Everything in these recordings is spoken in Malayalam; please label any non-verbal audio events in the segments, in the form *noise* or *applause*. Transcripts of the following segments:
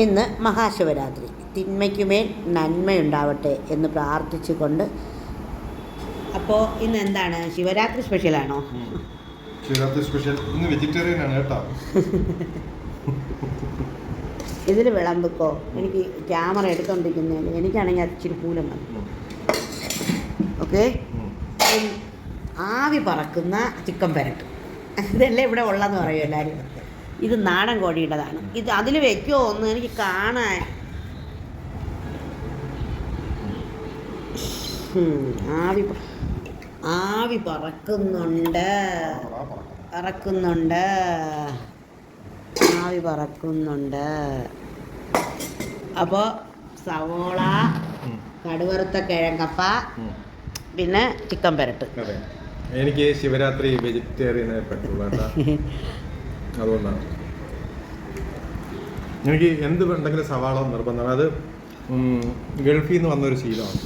ഇന്ന് മഹാശിവരാത്രി. തിന്മയ്ക്കുമേൽ നന്മയുണ്ടാവട്ടെ എന്ന് പ്രാർത്ഥിച്ചുകൊണ്ട് അപ്പോൾ ഇന്ന് എന്താണ്? ശിവരാത്രി സ്പെഷ്യലാണോ? ശിവരാത്രി സ്പെഷ്യൽ. ഇന്ന് വെജിറ്റേറിയൻ ആണ് കേട്ടോ. ഇതിൽ വിളമ്പിക്കോ? എനിക്ക് ക്യാമറ എടുത്തോണ്ടിരിക്കുന്നതിന് എനിക്കാണെങ്കിൽ അച്ചിരി പൂലം ഓക്കെ? ആവി പറക്കുന്ന ചിക്കൻ പെരട്ട്. ഇതല്ലേ ഇവിടെ ഉള്ളതെന്ന് പറയും എല്ലാവരും. ഇത് നാടൻ കോഴിയുടേതാണ്. ഇത് അതിൽ വെക്കുമോ ഒന്ന് എനിക്ക് കാണാൻ ആവി ആവി പറക്കുന്നുണ്ട്. പറക്കുന്നുണ്ട്. ആവി പറക്കുന്നുണ്ട്. അപ്പോൾ സവോള കടുവറുത്ത കിഴങ്ങപ്പ പിന്നെ ചിക്കൻ പെരട്ട്. എനിക്ക് ശിവരാത്രി വെജിറ്റേറിയനെ പറ്റുള്ളൂ *laughs* അതുകൊണ്ടാണ്. എനിക്ക് എന്ത് വേണ്ടെങ്കിലും സവാള നിർബന്ധമാണ്. അത് ഗൾഫിൽ നിന്ന് വന്നൊരു ശീലമാണ്.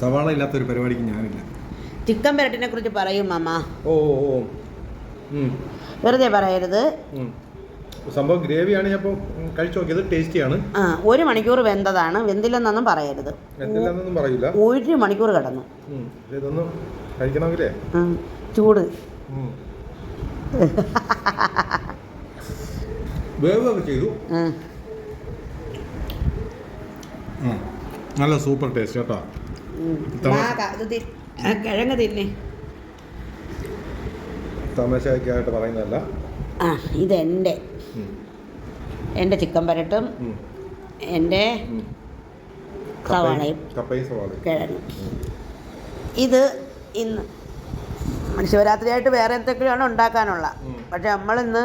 സവാള ഇല്ലാത്തൊരു പരിപാടിക്ക് ഞാനില്ല. ചിക്കൻ പെരട്ടിനെ കുറിച്ച് പറയും അമ്മ ഓ ഓ വെറുതെ പറയരുത്. സംഭവം ഗ്രേവിയാണ് ഞാൻ കഴിച്ചു നോക്കിയത് ടേസ്റ്റിയാണ്. ആ ഒരു മണിക്കൂർ വെന്തതാണ്. വെന്തില്ലെന്നൊന്നും പറയരുത്. പറയില്ല. ഒരു മണിക്കൂർ കടന്നു. ഇതൊന്നും കഴിക്കണമെങ്കിലേ? ചൂട്. വേവൊക്കെ ചെയ്തു. നല്ല സൂപ്പർ ടേസ്റ്റ് കേട്ടോ. കിഴങ്ങ് തിന്നെ തമാശക്കായിട്ട് പറയുന്നതല്ല. ആ ഇതെന്റെ. എന്റെ. ചിക്കൻ പരട്ടും. എന്റെ സവാളയും കിഴങ്ങും. ഇത് ഇന്ന് ശിവരാത്രിയായിട്ട് വേറെ എന്തൊക്കെയാണ് ഉണ്ടാക്കാനുള്ള. പക്ഷെ നമ്മളിന്ന്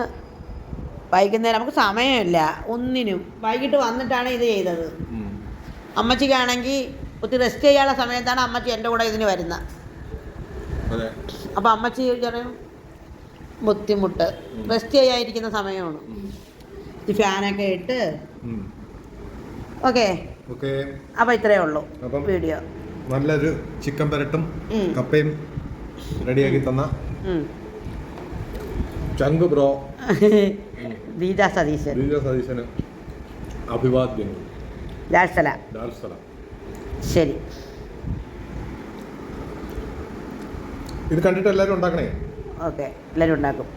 വൈകുന്നേരം നമുക്ക് സമയമില്ല. ഒന്നിനും. വൈകിട്ട് വന്നിട്ടാണ് ഇത് ചെയ്തത്. അമ്മച്ചിക്കാണെങ്കിൽ ഒത്തിരി റെസ്റ്റ് ചെയ്യാനുള്ള സമയത്താണ് അമ്മച്ചി എന്റെ കൂടെ ഇതിന് വരുന്നത് അപ്പം അമ്മച്ചി ചെറിയ ബുദ്ധിമുട്ട്. റെസ്റ്റ് ചെയ്യാതിരിക്കുന്ന സമയമാണ്. ഈ ഫാനൊക്കെ ഇട്ട്. ഓക്കെ. അപ്പം ഇത്രയേ ഉള്ളൂ വീഡിയോ. നല്ലൊരു ചിക്കൻ പെരട്ടും കപ്പയും റെഡിയാക്കി തന്ന. ചങ്ക് ബ്രോ. ബീജ സതീശൻ. ബിജു സതീശന് അഭിവാദ്യങ്ങൾ. ശരി. ഇത് കണ്ടിട്ട് എല്ലാവരും ഉണ്ടാക്കണേ? ഓക്കെ എല്ലാവരും ഉണ്ടാക്കും.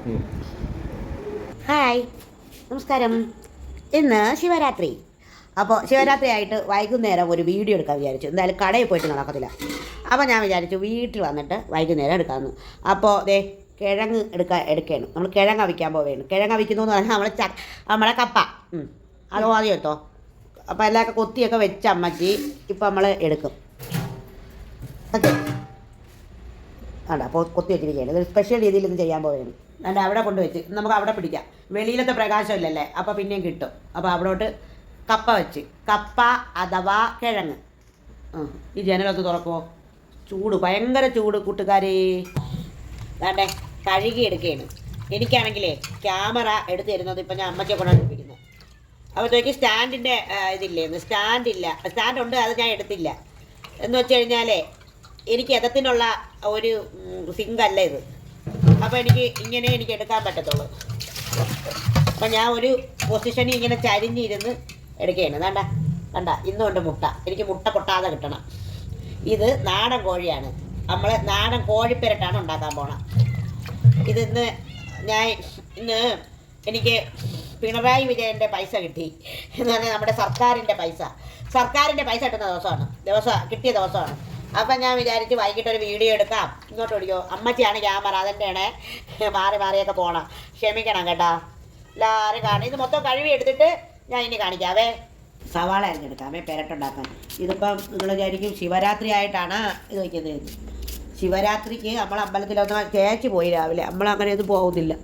ഹായ്. നമസ്കാരം. ഇന്ന് ശിവരാത്രി. അപ്പോൾ ശിവരാത്രി ആയിട്ട് വൈകുന്നേരം ഒരു വീഡിയോ എടുക്കാൻ വിചാരിച്ചു. എന്തായാലും കടയിൽ പോയിട്ട് നടക്കത്തില്ല. അപ്പോൾ ഞാൻ വിചാരിച്ചു വീട്ടിൽ വന്നിട്ട് വൈകുന്നേരം എടുക്കാമെന്ന് അപ്പോൾ ദേ കിഴങ്ങ് എടുക്കാൻ എടുക്കുകയാണ് നമ്മൾ കിഴങ്ങ് അവിക്കാൻ പോവുകയാണ് കിഴങ്ങ് അവിക്കുന്നു എന്ന് പറഞ്ഞാൽ നമ്മളെ ച നമ്മളെ കപ്പ. അത് ആദ്യം എടുത്തോ. അപ്പോൾ എല്ലാമൊക്കെ കൊത്തിയൊക്കെ വെച്ച് അമ്മച്ചി ഇപ്പം നമ്മൾ എടുക്കും. വേണ്ട അപ്പോൾ കൊത്തി വെച്ചിരിക്കുകയാണ്. ഇതൊരു സ്പെഷ്യൽ രീതിയിൽ ഇന്ന് ചെയ്യാൻ പോവുകയാണ് അല്ല അവിടെ കൊണ്ടുവച്ച് നമുക്ക് അവിടെ പിടിക്കാം. വെളിയിലത്തെ പ്രകാശമില്ലല്ലേ അപ്പോൾ പിന്നെയും കിട്ടും. അപ്പോൾ അവിടോട്ട് കപ്പ വെച്ച്. കപ്പ അഥവാ കിഴങ്ങ്. ഈ ജനലൊന്ന് തുറക്കുമോ ചൂട് ഭയങ്കര ചൂട് കൂട്ടുകാരെ. വേണ്ടേ കഴുകി എടുക്കുകയാണ് എനിക്കാണെങ്കിലേ ക്യാമറ എടുത്തു തരുന്നത് ഇപ്പം ഞാൻ അമ്മച്ചെ കൊണ്ടാണ് എടുപ്പിക്കുന്നത് അപ്പോഴത്തേക്ക് സ്റ്റാൻഡിന്റെ ഇല്ല സ്റ്റാൻഡ് ഉണ്ട് അത് ഞാൻ എടുത്തില്ല. എന്ന് വെച്ച് കഴിഞ്ഞാലേ എനിക്ക് എതത്തിനുള്ള ഒരു സിങ്ക് അല്ല ഇത്. അപ്പോൾ എനിക്ക് ഇങ്ങനെ എനിക്ക് എടുക്കാൻ പറ്റത്തുള്ളൂ. അപ്പം ഞാൻ ഒരു പൊസിഷനിൽ ഇങ്ങനെ ചരിഞ്ഞിരുന്ന് എടുക്കുകയാണ്. വേണ്ട വേണ്ട ഇന്നുകൊണ്ട് മുട്ട. എനിക്ക് മുട്ട പൊട്ടാതെ കിട്ടണം. ഇത് നാടൻ കോഴിയാണ്. നമ്മൾ നാടൻ കോഴിപ്പെരട്ടാണ് ഉണ്ടാക്കാൻ പോണം. ഇത് ഇന്ന് ഞാൻ ഇന്ന് എനിക്ക് പിണറായി വിജയന്റെ പൈസ കിട്ടി. എന്ന് പറഞ്ഞാൽ നമ്മുടെ സർക്കാരിന്റെ പൈസ. സർക്കാരിന്റെ പൈസ കിട്ടുന്ന ദിവസമാണ്. ദിവസം കിട്ടിയ ദിവസമാണ്. അപ്പം ഞാൻ വിചാരിച്ച് വൈകിട്ട് ഒരു വീഡിയോ എടുക്കാം. ഇങ്ങോട്ട് ഓടിക്കോ. അമ്മച്ചിയാണ് ക്യാമറ അതെന്റെയാണ് മാറി മാറിയൊക്കെ പോകണം ക്ഷമിക്കണം കേട്ടോ. എല്ലാവരും കാണും ഇത് മൊത്തം കഴുകി എടുത്തിട്ട് ഞാൻ ഇനി കാണിക്കാവേ. സവാള അരിഞ്ഞെടുക്കാമേ പെരട്ടുണ്ടാക്കാൻ. ഇതിപ്പം നിങ്ങൾ വിചാരിക്കും ശിവരാത്രി ആയിട്ടാണ് ഇത് വയ്ക്കുന്നത്. ശിവരാത്രിക്ക് നമ്മൾ അമ്പലത്തിലൊന്ന് ചേച്ചി പോയി രാവിലെ. നമ്മൾ അങ്ങനെ ഒന്നും പോകുന്നില്ല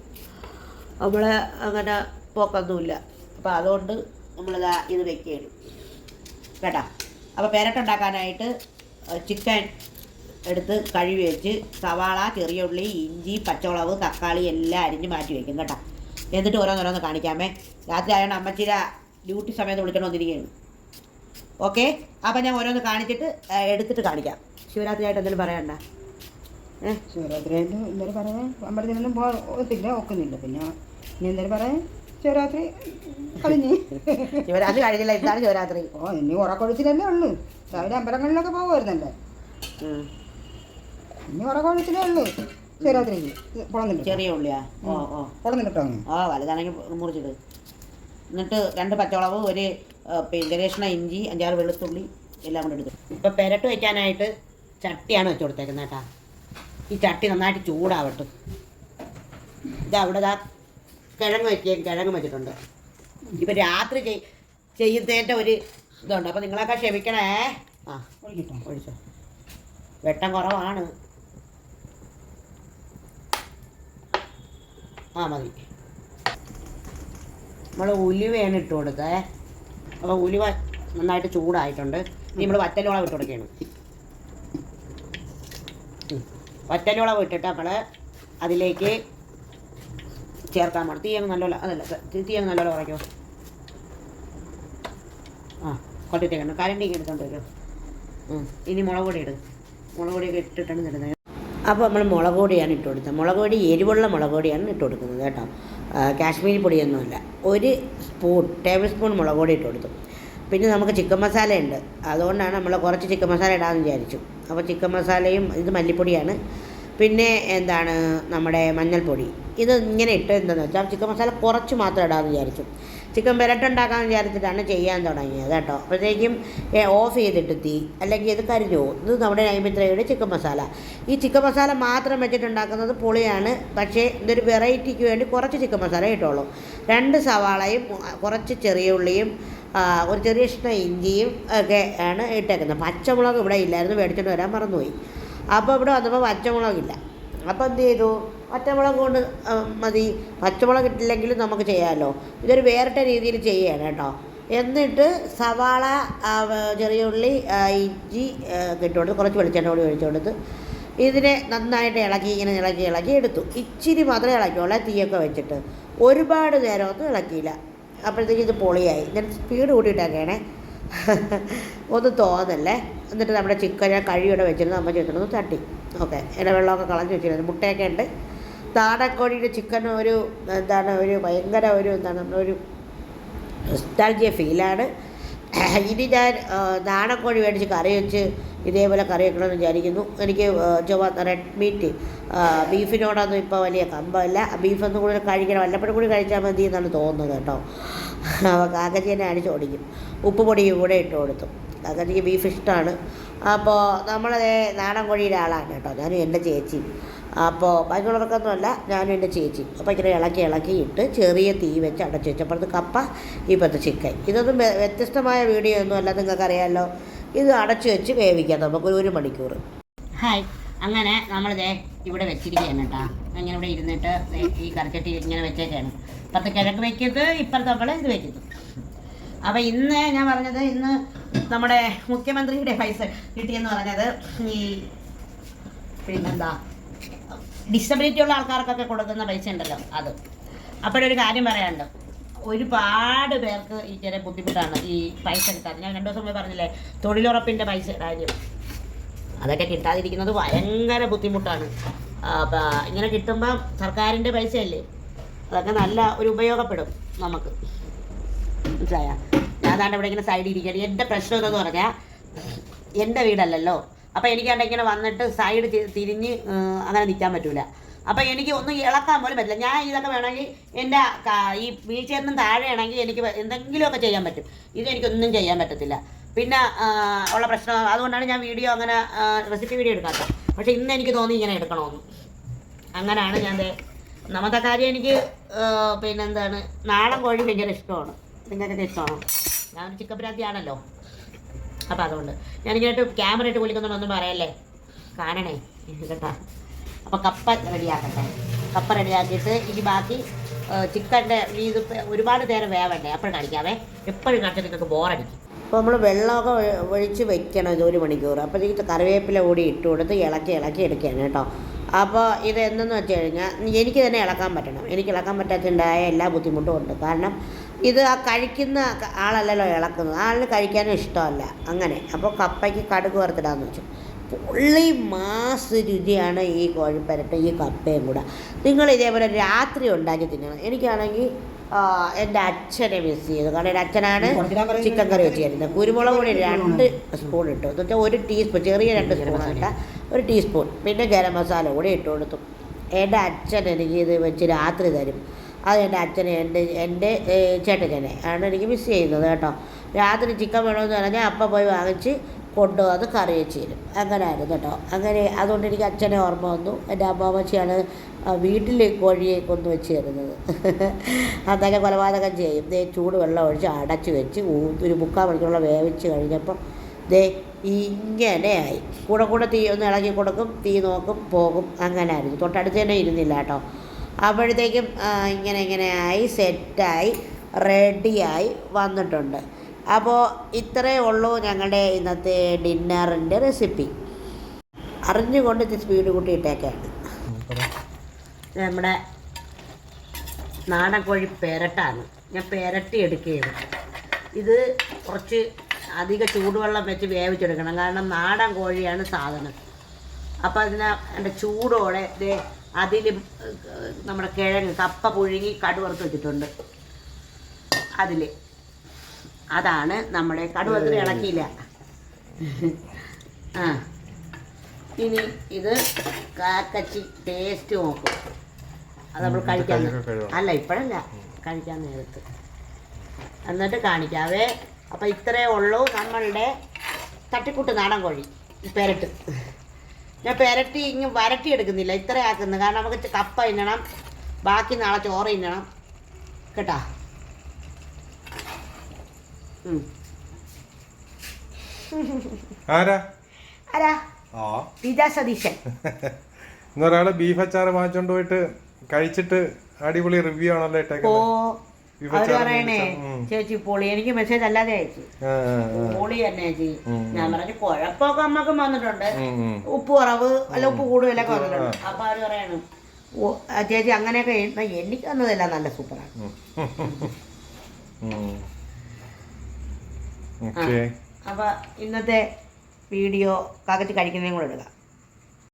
നമ്മൾ അങ്ങനെ പോക്കൊന്നുമില്ല. അപ്പോൾ അതുകൊണ്ട് നമ്മളിതാ ഇത് വെക്കുകയാണ്. കേട്ടോ? അപ്പോൾ പെരട്ടുണ്ടാക്കാനായിട്ട് ചിക്കൻ എടുത്ത് കഴുകി വെച്ച് സവാള ചെറിയ ഉള്ളി ഇഞ്ചി പച്ചമുളക് തക്കാളി എല്ലാം അരിഞ്ഞ് മാറ്റി വെക്കും. കേട്ടോ? എന്നിട്ട് ഓരോന്നോരോന്ന് കാണിക്കാമേ രാത്രി ആയതുകൊണ്ട് അമ്മച്ചിര ഡ്യൂട്ടി സമയത്ത് വിളിക്കണമെന്നിരിക്കുകയാണ് ഓക്കെ അപ്പം ഞാൻ ഓരോന്ന് കാണിച്ചിട്ട് എടുത്തിട്ട് കാണിക്കാം. ശിവരാത്രി ആയിട്ട് എന്തെങ്കിലും പറയണ്ട ശിവരാത്രിയായിട്ട് എന്തായാലും പറയാൻ? അമ്പലത്തിലൊന്നും പോകത്തില്ല ഒക്കുന്നില്ല. പിന്നെ ഇനി എന്തെങ്കിലും പറയാൻ? ശിവരാത്രി കഴിഞ്ഞ്. ശിവരാത്രി കഴിഞ്ഞില്ല ഇതാണ് ശിവരാത്രി? ഓ ഇനി ഉറക്കൊഴിച്ചിലല്ലേ ഉള്ളൂ. രാവിലെ അമ്പലങ്ങളിലൊക്കെ പോകുമായിരുന്നല്ലേ. ഇനി ഉറക്കൊഴിച്ചിലേ ഉള്ളൂ. ശിവരാത്രിക്ക് പൊളന്നിട്ട് ചെറിയ ഉള്ളിയാ? ഓ ഓ. പൊളന്നിട്ടോ ആ വലുതാണെങ്കിൽ മുറിച്ചിട്. എന്നിട്ട് രണ്ട് പച്ചമുളക് ഒരു പിന്നെ രേഷണ ഇഞ്ചി അഞ്ചാറ് വെളുത്തുള്ളി എല്ലാം കൂടെ എടുക്കും ഇപ്പം പെരട്ട് വയ്ക്കാനായിട്ട് ചട്ടിയാണ് വെച്ച് കൊടുത്തേക്കുന്നത് കേട്ടാ. ഈ ചട്ടി നന്നായിട്ട് ചൂടാവട്ടെ. ഇത് അവിടെ ദാ കിഴങ്ങ് വയ്ക്കുകയും കിഴങ്ങ് വെച്ചിട്ടുണ്ട്. ഇപ്പം രാത്രി ചെയ് ചെയ്യുന്നതിന്റെ ഒരു ഇതുണ്ട്. അപ്പം നിങ്ങളൊക്കെ ക്ഷമിക്കണേ. ആ ഒഴിക്കട്ടോ. ഒഴിച്ചോ. വെട്ടം കുറവാണ്. ആ മതി. നമ്മൾ ഉലുവയാണ് ഇട്ട് കൊടുത്തേ. അപ്പോൾ ഉലുവ നന്നായിട്ട് ചൂടായിട്ടുണ്ട്. ഇനി നമ്മൾ വറ്റലോളം ഇട്ട് കൊടുക്കുകയാണ്. വറ്റലോളം ഇട്ടിട്ട് നമ്മൾ അതിലേക്ക് ചേർക്കാൻ പോകണം തീ അങ്ങ് നല്ലോണം അതല്ല തീ- തീ അങ്ങ് നല്ലോണം കുറയ്ക്കോ. ആ കൊട്ടിട്ടേക്കണം കരണ്ടിക്ക് എടുത്തോണ്ട് വരും. ഇനി മുളക് പൊടി ഇട്. മുളക് പൊടിയൊക്കെ ഇട്ടിട്ടാണ് ഇടുന്നത്. അപ്പോൾ നമ്മൾ മുളക് പൊടിയാണ് ഇട്ട് കൊടുത്തത്. മുളക് പൊടി എരിവുള്ള മുളക് പൊടിയാണ് ഇട്ട് കൊടുക്കുന്നത് കേട്ടോ. കാശ്മീരി പൊടിയൊന്നുമല്ല. ഒരു സ്പൂൺ ടേബിൾ സ്പൂൺ മുളക് പൊടി ഇട്ട് കൊടുത്തു. പിന്നെ നമുക്ക് ചിക്കൻ മസാല ഉണ്ട്. അതുകൊണ്ടാണ് നമ്മൾ കുറച്ച് ചിക്കൻ മസാല ഇടാമെന്ന് വിചാരിച്ചു. അപ്പോൾ ചിക്കൻ മസാലയും ഇത് മല്ലിപ്പൊടിയാണ്. പിന്നെ എന്താണ് നമ്മുടെ മഞ്ഞൾപ്പൊടി. ഇത് ഇങ്ങനെ ഇട്ട് എന്താണെന്ന് വെച്ചാൽ ചിക്കൻ മസാല കുറച്ച് മാത്രം ഇടാമെന്ന് വിചാരിച്ചു. ചിക്കൻ പെരട്ടുണ്ടാക്കാമെന്ന് വിചാരിച്ചിട്ടാണ് ചെയ്യാൻ തുടങ്ങിയത് കേട്ടോ. അപ്പോഴത്തേക്കും ഓഫ് ചെയ്തിട്ട് തീ അല്ലെങ്കിൽ ഇത് കരിഞ്ഞു ഇത് നമ്മുടെ നൈമിത്രയുടെ ചിക്കൻ മസാല. ഈ ചിക്കൻ മസാല മാത്രം വെച്ചിട്ടുണ്ടാക്കുന്നത് പുളിയാണ്. പക്ഷേ ഇതൊരു വെറൈറ്റിക്ക് വേണ്ടി കുറച്ച് ചിക്കൻ മസാല ഇട്ടോളൂ. രണ്ട് സവാളയും കുറച്ച് ചെറിയ ഉള്ളിയും ഒരു ചെറിയ ഇഷ്ടം ഇഞ്ചിയും ഒക്കെ ആണ് ഇട്ടേക്കുന്നത്. പച്ചമുളക് ഇവിടെ ഇല്ലായിരുന്നു മേടിച്ചിട്ട് വരാൻ മറന്നുപോയി. അപ്പോൾ ഇവിടെ വന്നപ്പോൾ പച്ചമുളകില്ല. അപ്പോൾ എന്ത് ചെയ്തു? പച്ചമുളക് കൊണ്ട് മതി. പച്ചമുളക് കിട്ടില്ലെങ്കിലും നമുക്ക് ചെയ്യാമല്ലോ ഇതൊരു വേറിട്ട രീതിയിൽ ചെയ്യുകയാണ് കേട്ടോ. എന്നിട്ട് സവാള ചെറിയ ഉള്ളി ഇഞ്ചി ആ, ഒക്കെ ഇട്ട് കൊടുത്ത് കുറച്ച് വെളിച്ചെണ്ണ കൂടി ഒഴിച്ചു കൊടുത്ത് ഇതിനെ നന്നായിട്ട് ഇളക്കി ഇങ്ങനെ ഇളക്കി ഇളക്കി എടുത്തു. ഇച്ചിരി മാത്രമേ ഇളക്കിയുള്ളൂ തീയൊക്കെ വെച്ചിട്ട്. ഒരുപാട് നേരമൊന്നും ഇളക്കിയില്ല. അപ്പോഴത്തേക്ക് ഇത് പൊളിയായി. ഞാൻ സ്പീഡ് കൂട്ടിയിട്ടൊക്കെയാണേ. ഒന്ന് തോന്നല്ലേ? എന്നിട്ട് നമ്മുടെ ചിക്കൻ ഞാൻ കഴിയുടെ വെച്ചിരുന്നു. അമ്മ ചെയ്തിട്ടൊന്ന് തട്ടി. ഓക്കെ. ഇടവെള്ളമൊക്കെ വെള്ളമൊക്കെ കളഞ്ഞ് വെച്ചിരുന്നു. മുട്ടയൊക്കെ ഉണ്ട്. നാടൻ കോഴിയുടെ ചിക്കൻ ഒരു എന്താണ് ഒരു ഭയങ്കര ഒരു എന്താണ് ഒരു നൊസ്റ്റാൾജിയ ഫീലാണ് ഇനി ഞാൻ നാടൻ മേടിച്ച് കറി വെച്ച് ഇതേപോലെ കറി വെക്കണമെന്ന് വിചാരിക്കുന്നു. എനിക്ക് ആ, റെഡ് മീറ്റ് ബീഫിനോടൊന്നും ഇപ്പോൾ വലിയ കമ്പമില്ല. ബീഫൊന്നും കൂടി കഴിക്കണം. വല്ലപ്പോഴും കൂടി കഴിച്ചാൽ മതി എന്നാണ് തോന്നുന്നത് കേട്ടോ. അപ്പോൾ കാക്കച്ചീനെ അടിച്ച് ഓടിക്കും ഉപ്പ് പൊടി കൂടെ ഇട്ട് കൊടുത്തു. കാക്കച്ചിക്ക് ബീഫ് ഇഷ്ടമാണ് അപ്പോൾ നമ്മളതേ നാടൻ ആളാണ് കേട്ടോ. ഞാനും എന്റെ ചേച്ചി. അപ്പോൾ ബാക്കിയുള്ളവർക്കൊന്നുമല്ല ഞാനും എന്റെ ചേച്ചി അപ്പോൾ ഇങ്ങനെ ഇളക്കി ഇളക്കി ഇട്ട് ചെറിയ തീ വെച്ച് അടച്ച് വെച്ചപ്പോഴത്തെ കപ്പ ഇപ്പോഴത്തെ ചിക്കൻ. ഇതൊന്നും വ്യ- വ്യത്യസ്തമായ വീഡിയോ ഒന്നും അല്ല നിങ്ങൾക്കറിയാമല്ലോ ഇത് അടച്ച് വെച്ച് വേവിക്കാം. നമുക്ക് ഒരു മണിക്കൂർ ഹായ്. അങ്ങനെ നമ്മളിതേ ഇവിടെ വെച്ചിരിക്കുകയാണ് കേട്ടോ. ഇങ്ങനെ ഇവിടെ ഇരുന്നിട്ട് ഈ കറിച്ചട്ടി ഇങ്ങനെ വെച്ചേക്കാണ്. ഇപ്പോഴത്തെ കിഴക്ക് വെക്കുന്നത് ഇപ്പോഴത്തെ നമ്മൾ ഇത് വെക്കുന്നത് അപ്പോൾ ഇന്ന് ഞാൻ പറഞ്ഞത് ഇന്ന് നമ്മുടെ മുഖ്യമന്ത്രിയുടെ പൈസ കിട്ടിയെന്ന് പറഞ്ഞത് ഈ പിന്നെന്താ? ഡിസബിലിറ്റി ഉള്ള ആൾക്കാർക്കൊക്കെ കൊടുക്കുന്ന പൈസ ഉണ്ടല്ലോ അത്. അപ്പോഴൊരു കാര്യം പറയാനുണ്ട്. ഒരുപാട് പേർക്ക് ഈ ചെറിയ ബുദ്ധിമുട്ടാണ് ഈ പൈസ കിട്ടാൻ ഞാൻ രണ്ടു ദിവസം മുമ്പ് പറഞ്ഞില്ലേ തൊഴിലുറപ്പിന്റെ പൈസ കാര്യം. അതൊക്കെ കിട്ടാതിരിക്കുന്നത് ഭയങ്കര ബുദ്ധിമുട്ടാണ്. ഇങ്ങനെ കിട്ടുമ്പോൾ സർക്കാരിന്റെ പൈസയല്ലേ? അതൊക്കെ നല്ല ഒരു ഉപയോഗപ്പെടും നമുക്ക്. മനസ്സിലായ? ഞാൻ താണ്ട് ഇവിടെ ഇങ്ങനെ സൈഡിൽ ഇരിക്കുകയാണ്. എന്റെ പ്രശ്നം എന്താണെന്ന് പറഞ്ഞാൽ എന്റെ വീടല്ലല്ലോ. അപ്പോൾ എനിക്കാണ്ട് ഇങ്ങനെ വന്നിട്ട് സൈഡ് തിരിഞ്ഞ് അങ്ങനെ നിൽക്കാൻ പറ്റൂല. അപ്പോൾ എനിക്ക് ഒന്നും ഇളക്കാൻ പോലും പറ്റില്ല. ഞാൻ ഇതൊക്കെ വേണമെങ്കിൽ എന്റെ ഈ വീൽ താഴെയാണെങ്കിൽ എനിക്ക് എന്തെങ്കിലുമൊക്കെ ചെയ്യാൻ പറ്റും. ഇതെനിക്കൊന്നും ചെയ്യാൻ പറ്റത്തില്ല. പിന്നെ ഉള്ള പ്രശ്നം അതുകൊണ്ടാണ് ഞാൻ വീഡിയോ അങ്ങനെ റെസിപ്പി വീഡിയോ എടുക്കാത്തത് പക്ഷേ ഇന്ന് എനിക്ക് തോന്നി ഇങ്ങനെ എടുക്കണമെന്ന്. അങ്ങനെയാണ് ഞാൻ ഒന്നാമത്തെ കാര്യം എനിക്ക് പിന്നെന്താണ് നാടൻ കോഴി ഭയങ്കര ഇഷ്ടമാണ്. നിങ്ങൾക്കൊക്കെ ഇഷ്ടമാണ്? ഞാൻ ചിക്കൻ പ്രാന്തിയാണല്ലോ അപ്പോൾ അതുകൊണ്ട്. ഞാനിങ്ങോട്ട് ക്യാമറ ഇട്ട് വിളിക്കുന്നൊന്നും പറയല്ലേ? കാണണേ. കേട്ടാ. അപ്പോൾ കപ്പ റെഡിയാക്കട്ടെ. കപ്പ റെഡിയാക്കിയിട്ട് ഇനി ബാക്കി ചിക്കന്റെ ഇത് ഒരുപാട് നേരം വേവണ്ടേ? അപ്പോഴും കാണിക്കാവേ. എപ്പോഴും കാണിച്ചാൽ നിങ്ങൾക്ക് ബോറടിക്കും. അപ്പോൾ നമ്മൾ വെള്ളമൊക്കെ ഒഴിച്ച് വെക്കണം ഇത് ഒരു മണിക്കൂർ അപ്പോഴത്തേക്ക് കറിവേപ്പില കൂടി ഇട്ട് കൊടുത്ത് ഇളക്കി ഇളക്കി എടുക്കുകയാണ് കേട്ടോ. അപ്പോൾ ഇത് എന്തെന്ന് വെച്ച് കഴിഞ്ഞാൽ എനിക്ക് തന്നെ ഇളക്കാൻ പറ്റണം. എനിക്ക് ഇളക്കാൻ പറ്റാത്തതിന്റെതായ എല്ലാ ബുദ്ധിമുട്ടും ഉണ്ട്. കാരണം ഇത് ആ കഴിക്കുന്ന ആളല്ലല്ലോ ഇളക്കുന്നത്. ആളിന് കഴിക്കാനും ഇഷ്ടമല്ല. അങ്ങനെ. അപ്പോൾ കപ്പയ്ക്ക് കടുക് വറുത്തിടാന്ന് വെച്ചു. പുള്ളി മാസ് രുചിയാണ് ഈ കോഴിപ്പരട്ട് ഈ കപ്പയും കൂടെ. നിങ്ങൾ ഇതേപോലെ രാത്രി ഉണ്ടാക്കി തിന്നണം. എനിക്കാണെങ്കിൽ എന്റെ അച്ഛനെ മിസ് ചെയ്തു. കാരണം എന്റെ അച്ഛനാണ് ചിക്കൻ കറി വെച്ച് തരുന്നത് കുരുമുളക് പൊടി രണ്ട് സ്പൂൺ ഇട്ടു. എന്ന് വെച്ചാൽ ഒരു ടീസ്പൂൺ ചെറിയ രണ്ട് സ്പൂൺ ഇട്ട ഒരു ടീസ്പൂൺ പിന്നെ ഗരം മസാല കൂടി ഇട്ട് കൊടുത്തു. എന്റെ അച്ഛൻ എനിക്ക് ഇത് വെച്ച് രാത്രി തരും. അത് എന്റെ അച്ഛനെ എന്റെ എന്റെ ചേട്ടനെ ആണ് എനിക്ക് മിസ് ചെയ്യുന്നത് കേട്ടോ. രാത്രി ചിക്കൻ വേണമെന്ന് പറഞ്ഞാൽ അപ്പം പോയി വാങ്ങിച്ച് കൊണ്ടുവന്ന് കറി വെച്ച് തരും. അങ്ങനെ ആയിരുന്നു കേട്ടോ. അങ്ങനെ അതുകൊണ്ട് എനിക്ക് അച്ഛനെ ഓർമ്മ വന്നു. എന്റെ അമ്മാമ്മച്ചിയാണ് വീട്ടിൽ കോഴിയെ കൊന്നു വെച്ച് തരുന്നത്. *laughs* അതൊക്കെ കൊലപാതകം ചെയ്യും. ദേ ചൂട് വെള്ളം ഒഴിച്ച് അടച്ച് വെച്ച് ഒരു മുക്കാൽ മണിക്കൂറോളം വേവിച്ച് കഴിഞ്ഞപ്പോൾ ദേ ഇങ്ങനെയായി കൂടെ കൂടെ തീ ഒന്ന് ഇളക്കി കൊടുക്കും തീ നോക്കും പോകും. അങ്ങനെ ആയിരുന്നു തൊട്ടടുത്ത് തന്നെ ഇരുന്നില്ല കേട്ടോ. അപ്പോഴത്തേക്കും ഇങ്ങനെ ഇങ്ങനെ ആയി സെറ്റായി റെഡിയായി വന്നിട്ടുണ്ട്. അപ്പോൾ ഇത്രയേ ഉള്ളൂ ഞങ്ങളുടെ ഇന്നത്തെ ഡിന്നറിന്റെ റെസിപ്പി. അറിഞ്ഞുകൊണ്ട് ഇത് സ്പീഡ് കൂട്ടി ഇട്ടേക്കാണ് ഇത് നമ്മുടെ നാടൻ കോഴി പെരട്ടാണ്. ഞാൻ പെരട്ടി എടുക്കുകയാണ്. ഇത് കുറച്ച് അധിക ചൂടുവെള്ളം വെച്ച് വേവിച്ചെടുക്കണം. കാരണം നാടൻ കോഴിയാണ് സാധനം. അപ്പോൾ അതിനെ എന്റെ ചൂടോടെ അതിൽ നമ്മുടെ കിഴങ്ങ് കപ്പ പുഴുങ്ങി കടുവറുത്ത് വെച്ചിട്ടുണ്ട്. അതിൽ അതാണ് നമ്മുടെ കടുവത്തിന് ഇളക്കിയില്ല. ആ. ഇനി ഇത് കാക്കച്ചി ടേസ്റ്റ് നോക്കും. അത് നമ്മൾ കഴിക്കാൻ അല്ല ഇപ്പോഴല്ല. കഴിക്കാൻ നേരത്ത്. എന്നിട്ട് കാണിക്കാവേ അപ്പം ഇത്രയേ ഉള്ളൂ നമ്മളുടെ തട്ടിക്കൂട്ട് നാടൻ കോഴി. പെരട്ട്. ഞാൻ പെരട്ടി ഇങ്ങ് വരട്ടി എടുക്കുന്നില്ല ഇത്ര ആക്കുന്നു. കാരണം നമുക്ക് കപ്പ ഇന്നണം. ബാക്കി നാളെ ചോറ് ഇന്നണം. കേട്ടാ. ആരാ? ആരാ? സതീശൻ. ഇന്നൊരാൾ ബീഫ് അച്ചാറ് വാങ്ങിച്ചോണ്ട് പോയിട്ട് കഴിച്ചിട്ട് അടിപൊളി റിവ്യൂ ആണല്ലോ ഇട്ടേക്കുന്നത് അവർ പറയണേ ചേച്ചി പൊളി എനിക്ക് മെസ്സേജ് അല്ലാതെ അയച്ചു. പൊളി തന്നെ ചേച്ചി? ഞാൻ പറഞ്ഞു കുഴപ്പമൊക്കെ അമ്മക്കും വന്നിട്ടുണ്ട്. ഉപ്പ് കുറവ് അല്ല ഉപ്പ് കൂടുതലൊക്കെ വന്നിട്ടുണ്ട്. അപ്പൊ അവർ പറയണു ചേച്ചി അങ്ങനെയൊക്കെ എനിക്ക് വന്നതെല്ലാം നല്ല സൂപ്പറാണ്. അപ്പൊ ഇന്നത്തെ വീഡിയോ കാക്കച്ച് കഴിക്കുന്നതും കൂടെ എടുക്കാം.